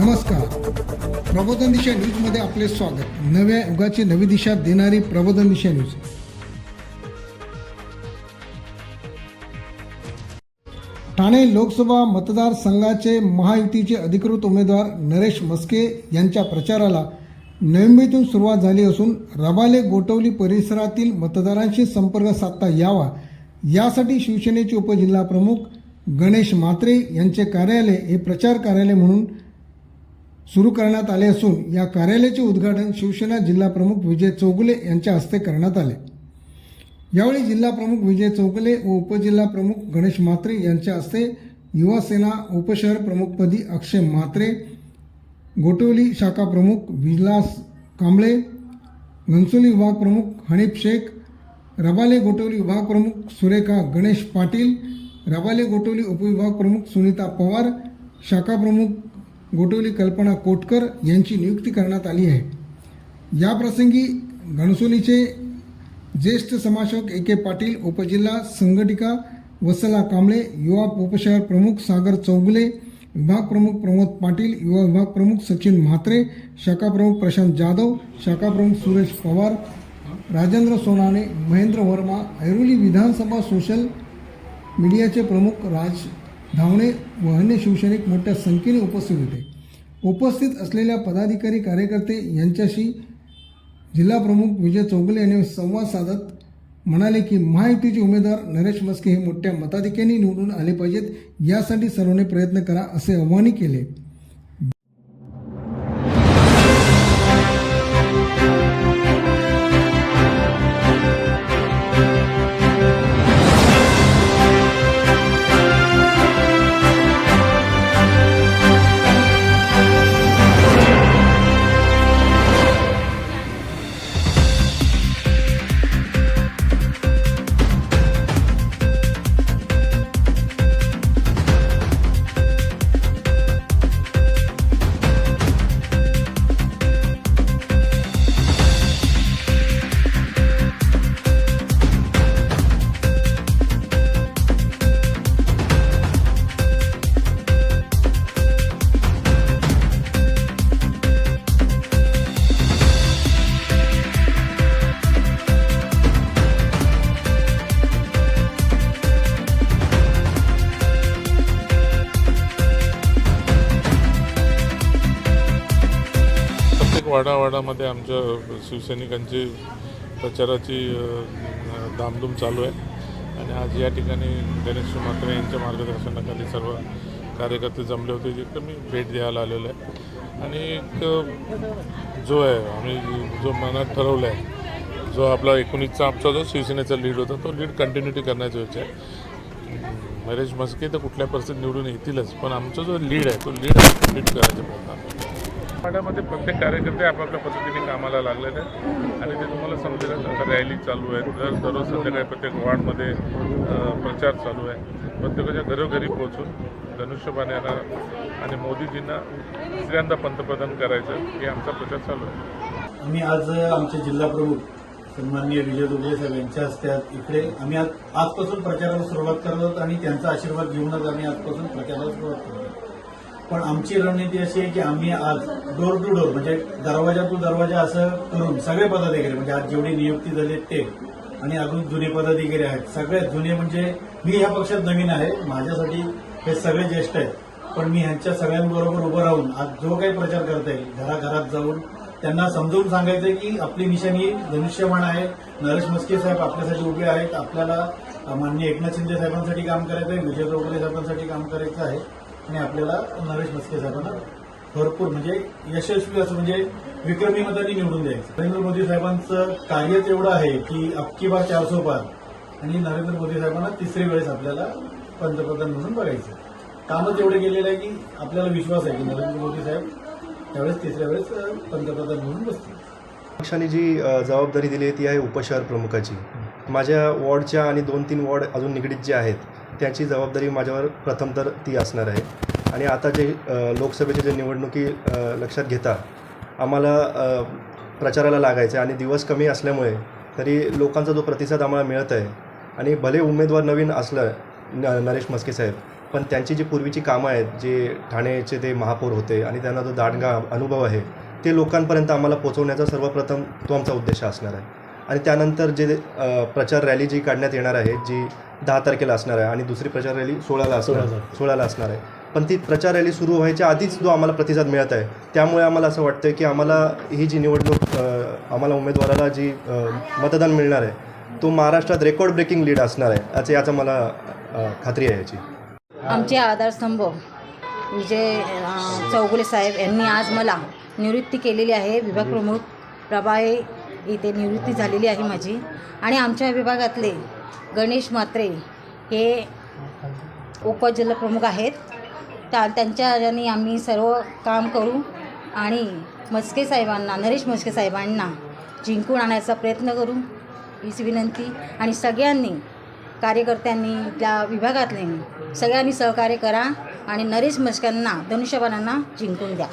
नमस्कार. प्रबोधन दिशा न्यूजमध्ये आपले स्वागत. नव्या युगाची नवी दिशा देणारी प्रबोधन दिशा न्यूज. ठाणे लोकसभा मतदारसंघाचे महायुतीचे अधिकृत उमेदवार नरेश मस्के यांच्या प्रचाराला नोव्हेंबरतून सुरुवात झाली असून रबाले गोटवली परिसरातील मतदारांशी संपर्क साधता यावा. यासाठी शिवसेनेचे उपजिल्हाप्रमुख गणेश मात्रे यांचे कार्यालय हे प्रचार कार्यालय म्हणून सुरू करण्यात आले असून या कार्यालयाचे उद्घाटन शिवसेना जिल्हाप्रमुख विजय चौगुले यांच्या हस्ते करण्यात आले. यावेळी जिल्हाप्रमुख विजय चौगुले व उपजिल्हाप्रमुख गणेश म्हात्रे यांच्या हस्ते युवासेना उपशहर प्रमुखपदी अक्षय म्हात्रे गोटवली शाखा प्रमुख विलास कांबळे घनसोली विभाग प्रमुख हनीफ शेख रबाले गोटवली विभाग प्रमुख सुरेखा गणेश पाटील रबाले गोटवली उपविभाग प्रमुख सुनीता पवार शाखा प्रमुख गोटवली कल्पना कोटकर यांची नियुक्ती करण्यात आली आहे. याप्रसंगी घणसोलीचे ज्येष्ठ समाशक ए के पाटील उपजिल्हा संघटिका वसला कांबळे युवा उपशहर प्रमुख सागर चौगुले विभाग प्रमुख प्रमोद पाटील युवा विभाग प्रमुख सचिन म्हात्रे शाखा प्रमुख प्रशांत जाधव शाखा प्रमुख सुरेश पवार राजेंद्र सोनाने महेंद्र वर्मा ऐरोली विधानसभा सोशल मीडियाचे प्रमुख राज धावणे व अन्य शिवसैनिक मोठ्या संख्येने उपस्थित होते. उपस्थित असलेल्या पदाधिकारी कार्यकर्ते यांच्याशी जिल्हाप्रमुख विजय चौगले यांनी संवाद साधत म्हणाले की महायुतीचे उमेदवार नरेश मस्के हे मोठ्या मताधिक्याने निवडून आले पाहिजेत. यासाठी सर्वांनी प्रयत्न करा असे आवाहनही केले. वाडावाडामध्ये आमच्या शिवसैनिकांची प्रचाराची धामधूम चालू आहे. आणि आज या ठिकाणी गणेश म्हात्रे यांच्या मार्गदर्शनाखाली सर्व कार्यकर्ते जमले होते जिथे मी भेट द्यायला आलेलो आहे आणि एक जो आहे आम्ही जो मनात ठरवलं आहे जो आपला एकोणीसचा आमचा जो शिवसेनेचा लीड होता तो लीड कंटिन्युटी करण्याचा विचार आहे. नरेश मस्के तर कुठल्या परिस्थितीत निवडून येतीलच पण आमचा जो लीड आहे तो लीड कंटिन्यू करायचा प्रयत्न पाण्यामध्ये प्रत्येक कार्यकर्ते आपापल्या पद्धतीने कामाला लागलेले आहेत. आणि ते तुम्हाला समजेल आता रॅली चालू आहे दर दररोज संध्याकाळी प्रत्येक वॉर्डमध्ये प्रचार चालू आहे. प्रत्येकाच्या घरोघरी पोहोचून धनुष्यबाण यांना आणि मोदीजींना दुसऱ्यांदा पंतप्रधान करायचं हे आमचा प्रचार चालू आहे. आम्ही आज आमचे जिल्हा प्रमुख सन्माननीय विजय दुबे साहेब यांच्या हस्ते इकडे आम्ही आज आजपासून प्रचाराला सुरुवात करत आहोत आणि त्यांचा आशीर्वाद घेऊनच आम्ही आजपासून प्रचाराला सुरुवात करत आहोत. पण आमची रणनीती अशी आहे की आम्ही आज डोर टू डोर म्हणजे दरवाजा टू दरवाजा असं करून सगळे पदाधिकारी म्हणजे आज जेवढी नियुक्ती झाली आहेत ते आणि अजून जुने पदाधिकारी आहेत सगळ्यात जुने म्हणजे मी ह्या पक्षात नवीन आहे माझ्यासाठी हे सगळे ज्येष्ठ आहेत पण मी ह्यांच्या सगळ्यांबरोबर उभं राहून आज जो काही प्रचार करता येईल घराघरात जाऊन त्यांना समजवून सांगायचं की आपली निशाणी धनुष्यबाण आहे नरेश मस्के साहेब आपल्यासाठी उभे आहेत आपल्याला मान्य माननीय एकनाथ शिंदे साहेबांसाठी काम करायचं आहे विजय चौकले साहेबांसाठी काम करायचं आहे आणि आपल्याला नरेश मस्के साहेबांना भरपूर म्हणजे यशस्वी असं म्हणजे विक्रमी मतांनी निवडून द्यायचं. नरेंद्र मोदी साहेबांचं कार्यच एवढं आहे की अबकी बार चारसो पार आणि नरेंद्र मोदी साहेबांना तिसरी वेळेस आपल्याला पंतप्रधान म्हणून बघायचं. कामच एवढे गेलेलं आहे की आपल्याला विश्वास आहे की नरेंद्र मोदी साहेब त्यावेळेस तिसऱ्या वेळेस पंतप्रधान म्हणून बसतील. पक्षाने जी जबाबदारी दिली आहे ती आहे उपशहर प्रमुखाची. माझ्या वॉर्डच्या आणि दोन तीन वॉर्ड अजून निगडीत जे आहेत त्याची जबाबदारी माझ्यावर प्रथम तर ती असणार आहे. आणि आता जे लोकसभेचे जे निवडणुकी लक्षात घेता आम्हाला प्रचाराला लागायचं आहे आणि दिवस कमी असल्यामुळे तरी लोकांचा जो प्रतिसाद आम्हाला मिळत आहे आणि भले उमेदवार नवीन असलं न नरेश मस्के साहेब पण त्यांची जी पूर्वीची कामं आहेत जे ठाणेचे ते महापौर होते आणि त्यांना जो दांडगा अनुभव आहे ते लोकांपर्यंत आम्हाला पोचवण्याचा सर्वप्रथम तो आमचा उद्देश असणार आहे. आणि त्यानंतर जे प्रचार रॅली जी काढण्यात येणार आहे जी दहा तारखेला असणार आहे आणि दुसरी प्रचार रॅली सोळाला असणार सोळाला असणार. आहे. पण ती प्रचार रॅली सुरू व्हायच्या आधीच जो आम्हाला प्रतिसाद मिळत आहे त्यामुळे आम्हाला असं वाटतं की आम्हाला ही जी निवडणूक आम्हाला उमेदवाराला जी मतदान मिळणार आहे तो महाराष्ट्रात रेकॉर्ड ब्रेकिंग लीड असणार आहे याचं याचा मला खात्री आहे याची. आमचे आधारस्तंभ विजय चौगुले साहेब यांनी आज मला निवृत्ती केलेली आहे. विभाग प्रमुख प्रभाई इथे निवृत्ती झालेली आहे माझी. आणि आमच्या विभागातले गणेश म्हात्रे हे उपजिल्हा प्रमुख आहेत. त्या त्यांच्या ह्याने आम्ही सर्व काम करू आणि मस्के साहेबांना नरेश मस्के साहेबांना जिंकून आणायचा प्रयत्न करू. हीच विनंती. आणि सगळ्यांनी कार्यकर्त्यांनी त्या विभागातले सगळ्यांनी सहकार्य करा आणि नरेश मस्क्यांना धनुष्यबाणांना जिंकून द्या.